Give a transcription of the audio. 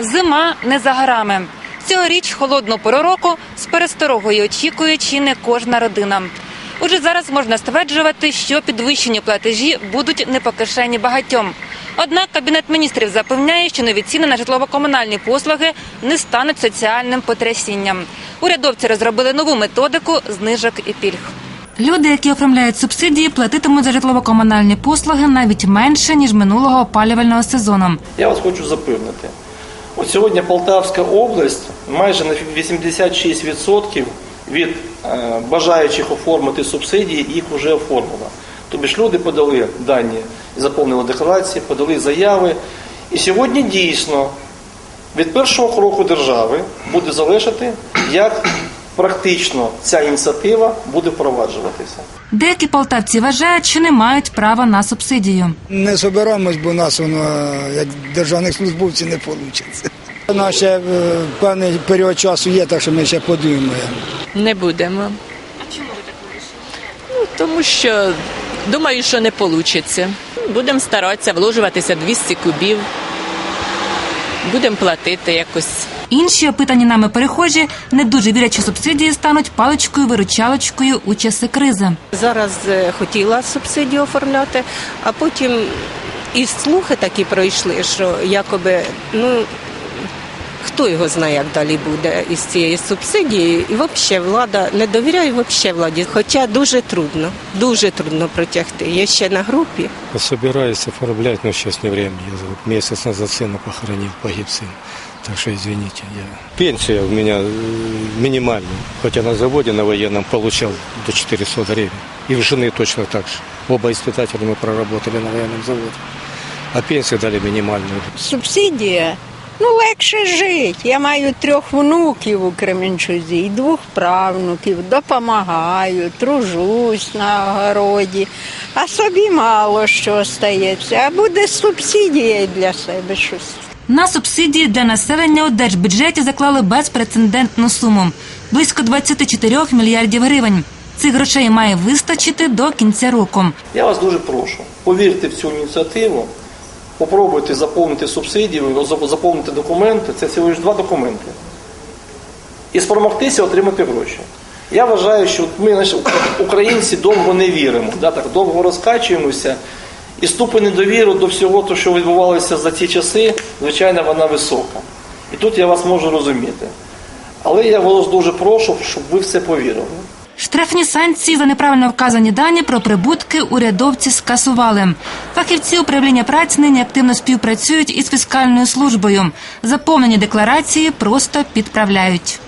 Зима не за горами. Цьогоріч холодну пору року з пересторогою очікує чи не кожна родина. Уже зараз можна стверджувати, що підвищені платежі будуть не по кишені багатьом. Однак кабінет міністрів запевняє, що нові ціни на житлово-комунальні послуги не стануть соціальним потрясінням. Урядовці розробили нову методику знижок і пільг. Люди, які оформляють субсидії, платитимуть за житлово-комунальні послуги навіть менше ніж минулого опалювального сезону. Я вас хочу запевнити. От сьогодні Полтавська область майже на 86% від е, бажаючих оформити субсидії їх вже оформила. Тобі ж люди подали дані, заповнили декларації, подали заяви. І сьогодні дійсно від першого кроку держави буде залежати, як практично ця ініціатива буде впроваджуватися. Деякі полтавці вважають, що не мають права на субсидію. Не собираємось, бо нас воно як державних службовців не вийде. У нас ще певний період часу є, так що ми ще подумаємо. Не будемо. А чому ви так Ну, тому що думаю, що не вийде. Будемо старатися вложуватися 200 кубів. Будемо платити якось. Інші опитані нами перехожі не дуже вірять, що субсидії стануть паличкою-виручалочкою у часи кризи. Зараз е, хотіла субсидію оформляти, а потім і слухи такі пройшли, що якоби ну. Хто його знає, як далі буде із цією субсидією, і взагалі влада не довіряю взагалі владі. Хоча дуже трудно, дуже трудно протягти. Я ще на групі. Собираюсь оформлять, но сейчас не. Я за- месяц назад сына похоронил, погиб сын. Так что извините. Я... Пенсия у меня э, минимальная. Хотя на заводе на военном получал до 400 гривен. И в жены точно так же. Оба испытателя мы проработали на военном заводе. А пенсию дали минимальную. Субсидія. Ну, легше жити. Я маю трьох внуків у Кременчузі і двох правнуків, допомагаю, тружусь на огороді, а собі мало що стається. А буде субсидія і для себе щось. На субсидії для населення у держбюджеті заклали безпрецедентну суму близько 24 мільярдів гривень. Цих грошей має вистачити до кінця року. Я вас дуже прошу, повірте в цю ініціативу, попробуйте заповнити субсидію, заповнити документи, це всього лише два документи. І спромогтися отримати гроші. Я вважаю, що ми, знаєш, українці, довго не віримо, так, довго розкачуємося, і ступень недовіри до всього, того, що відбувалося за ці часи, звичайно, вона висока. І тут я вас можу розуміти. Але я вас дуже прошу, щоб ви в це повірили. Штрафні санкції за неправильно вказані дані про прибутки урядовці скасували. Фахівці управління праці нині активно співпрацюють із фіскальною службою. Заповнені декларації просто підправляють.